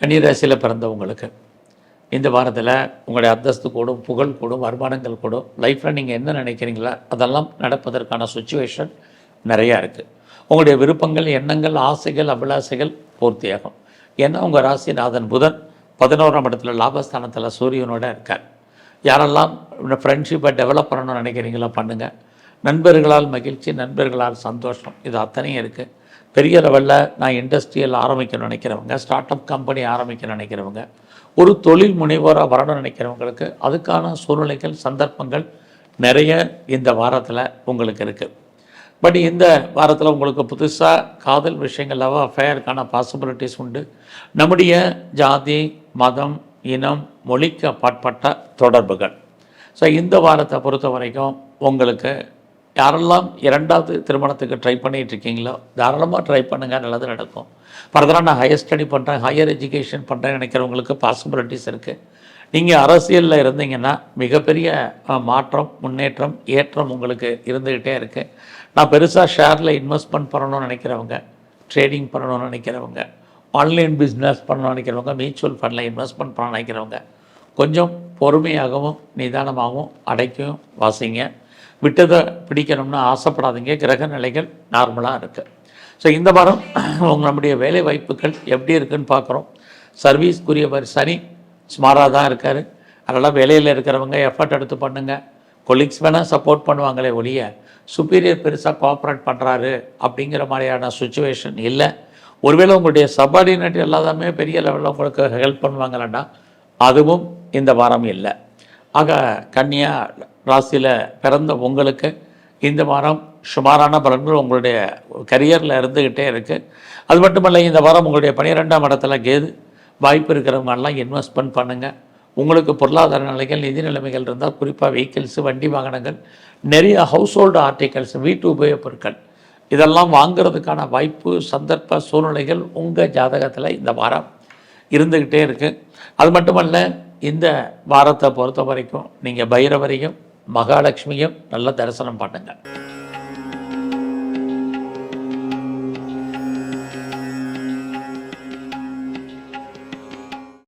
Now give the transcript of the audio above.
கன்னிராசியில் பிறந்தவங்களுக்கு இந்த வாரத்தில் உங்களுடைய அந்தஸ்து கூடும் புகழ் கூடும் வருமானங்கள் கூடும். லைஃப்பில் நீங்கள் என்ன நினைக்கிறீங்களோ அதெல்லாம் நடப்பதற்கான சுச்சுவேஷன் நிறையா இருக்குது உங்களுடைய விருப்பங்கள் எண்ணங்கள் ஆசைகள் அபிலாசைகள் பூர்த்தியாகும். ஏன்னா உங்கள் ராசிநாதன் புதன் பதினோராம் இடத்துல லாபஸ்தானத்தில் சூரியனோட இருக்கார். யாரெல்லாம் ஃப்ரெண்ட்ஷிப்பை டெவலப் பண்ணணும்னு நினைக்கிறீங்களோ பண்ணுங்கள் நண்பர்களால் மகிழ்ச்சி நண்பர்களால் சந்தோஷம். இது அத்தனையும் இருக்குது பெரிய லெவலில் நான் இண்டஸ்ட்ரியல் ஆரம்பிக்க நினைக்கிறவங்க ஸ்டார்ட் அப் கம்பெனி ஆரம்பிக்கணும்னு நினைக்கிறவங்க ஒரு தொழில் முனைவோராக வரணும்னு நினைக்கிறவங்களுக்கு அதுக்கான சூழ்நிலைகள் சந்தர்ப்பங்கள் நிறைய இந்த வாரத்தில் உங்களுக்கு இருக்குது பட் இந்த வாரத்தில் உங்களுக்கு புதுசாக காதல் விஷயங்கள் லவ் அஃபேருக்கான பாசிபிலிட்டிஸ் உண்டு. நம்முடைய ஜாதி மதம் இனம் மொழிக்கு அப்பாற்பட்ட தொடர்புகள். ஸோ இந்த வாரத்தை பொறுத்த வரைக்கும் உங்களுக்கு யாரெல்லாம் இரண்டாவது திருமணத்துக்கு ட்ரை பண்ணிகிட்டு இருக்கீங்களோ தாராளமாக ட்ரை பண்ணுங்கள் நல்லது நடக்கும். ஃபர்தராக நான் ஹையர் ஸ்டடி பண்ணுறேன் ஹையர் எஜுகேஷன் பண்ணுறேன்னு நினைக்கிறவங்களுக்கு பாசிபிலிட்டிஸ் இருக்குது நீங்கள் அரசியலில் இருந்தீங்கன்னா மிகப்பெரிய மாற்றம் முன்னேற்றம் ஏற்றம் உங்களுக்கு இருந்துக்கிட்டே இருக்குது நான் பெருசாக ஷேரில் இன்வெஸ்ட்மெண்ட் பண்ணணும்னு நினைக்கிறவங்க ட்ரேடிங் பண்ணணும்னு நினைக்கிறவங்க ஆன்லைன் பிஸ்னஸ் பண்ணணும்னு நினைக்கிறவங்க மியூச்சுவல் ஃபண்டில் இன்வெஸ்ட்மெண்ட் பண்ண நினைக்கிறவங்க கொஞ்சம் பொறுமையாகவும் நிதானமாகவும் அடைக்கும் வாசிங்க. விட்டதை பிடிக்கணும்னு ஆசைப்படாதீங்க. கிரக நிலைகள் நார்மலாக இருக்குது ஸோ இந்த வாரம் உங்க நம்முடைய வேலை வாய்ப்புகள் எப்படி இருக்குன்னு பார்க்குறோம். சர்வீஸ்க்குரியவர் சனி ஸ்மாராக தான் இருக்கார். அதனால் வேலையில் இருக்கிறவங்க எஃபர்ட் எடுத்து பண்ணுங்கள் கொலீக்ஸ் வேணால் சப்போர்ட் பண்ணுவாங்களே ஒழிய சுப்பீரியர் பெருசாக கோஆப்ரேட் பண்ணுறாரு அப்படிங்கிற மாதிரியான சுச்சுவேஷன் இல்லை. ஒருவேளை உங்களுடைய சபார்டினேட் எல்லாமே பெரிய லெவலில் உங்களுக்கு ஹெல்ப் பண்ணுவாங்களேன்னா அதுவும் இந்த வாரம் இல்லை. ஆக கன்னியா ராசியில் பிறந்த உங்களுக்கு இந்த வாரம் சுமாரான பலன்கள் உங்களுடைய கரியரில் இருந்துக்கிட்டே இருக்குது அது மட்டுமல்ல இந்த வாரம் உங்களுடைய பன்னிரெண்டாம் இடத்துல கேது வாய்ப்பு இருக்கிறவங்கெல்லாம் இன்வெஸ்ட்மெண்ட் பண்ணுங்கள் உங்களுக்கு பொருளாதார நிலைகள் நிதி நிலைமைகள் இருந்தால் குறிப்பாக வெஹிக்கிள்ஸு வண்டி வாகனங்கள் நிறைய ஹவுஸ் ஹோல்டு ஆர்டிகல்ஸ் வீட்டு உபயோகப் பொருட்கள் இதெல்லாம் வாங்குறதுக்கான வாய்ப்பு சந்தர்ப்ப சூழ்நிலைகள் உங்கள் ஜாதகத்தில் இந்த வாரம் இருந்துக்கிட்டே இருக்குது அது மட்டுமல்ல இந்த வாரத்தை பொறுத்த வரைக்கும் நீங்கள் பைரவரையும் மகாலட்சுமியும் நல்ல தரிசனம் பண்ணுங்கள்